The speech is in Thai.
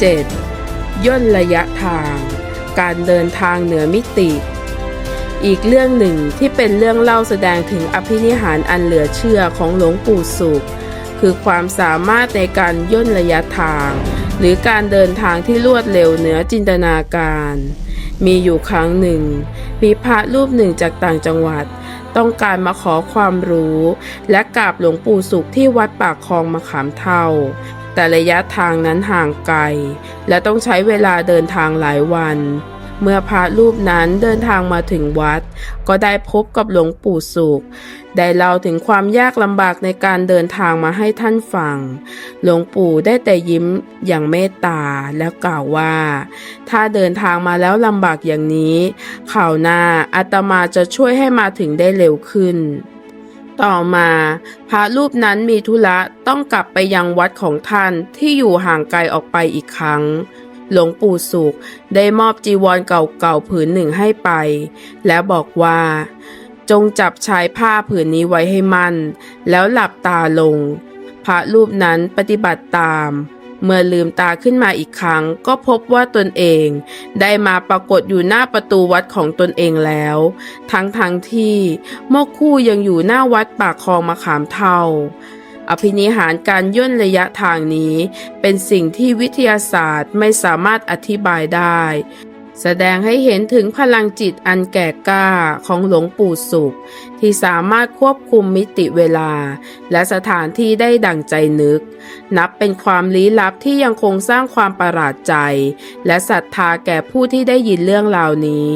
7. ย่นระยะทาง การเดินทางเหนือมิติ อีกเรื่องหนึ่งที่เป็นเรื่องเล่าแสดงถึงอภินิหารอันเหลือเชื่อของหลวงปู่สุข คือความสามารถในการย่นระยะทาง หรือการเดินทางที่รวดเร็วเหนือจินตนาการ มีอยู่ครั้งหนึ่ง มีพระรูปหนึ่งจากต่างจังหวัด ต้องการมาขอความรู้ และกราบหลวงปู่สุขที่วัดปากคลองมะขามเท่า แต่ระยะทางนั้นห่างไกล และต้องใช้เวลาเดินทางหลายวัน เมื่อพระรูปนั้นเดินทางมาถึงวัด ก็ได้พบกับหลวงปู่สุข ได้เล่าถึงความยากลำบากในการเดินทางมาให้ท่านฟัง หลวงปู่ได้แต่ยิ้มอย่างเมตตาและกล่าวว่า ถ้าเดินทางมาแล้วลำบากอย่างนี้ข่าวหน้าอาตมาจะช่วยให้มาถึงได้เร็วขึ้นต่อมาพระรูปนั้นมีธุระต้องกลับไปยังวัดของท่านที่อยู่ห่างไกลออกไปอีกครั้ง หลวงปู่สุขได้มอบจีวรเก่าๆผืนหนึ่งให้ไป และบอกว่า จงจับชายผ้าผืนนี้ไว้ให้มั่น แล้วหลับตาลง พระรูปนั้นปฏิบัติตาม เมื่อลืมตาขึ้นมาอีกครั้ง ก็พบว่าตนเอง ได้มาปรากฏอยู่หน้าประตูวัดของตนเองแล้ว ทั้งทั้งที่โมกคู่ยังอยู่หน้าวัดปากคลองมะขามเท่า อภินิหารการย่นระยะทางนี้ เป็นสิ่งที่วิทยาศาสตร์ไม่สามารถอธิบายได้ แสดงให้เห็นถึงพลังจิตอันแก่กล้าของหลวงปู่สุข ที่สามารถควบคุมมิติเวลา และสถานที่ได้ดั่งใจนึก นับเป็นความลี้ลับที่ยังคงสร้างความประหลาดใจ และศรัทธาแก่ผู้ที่ได้ยินเรื่องราวนี้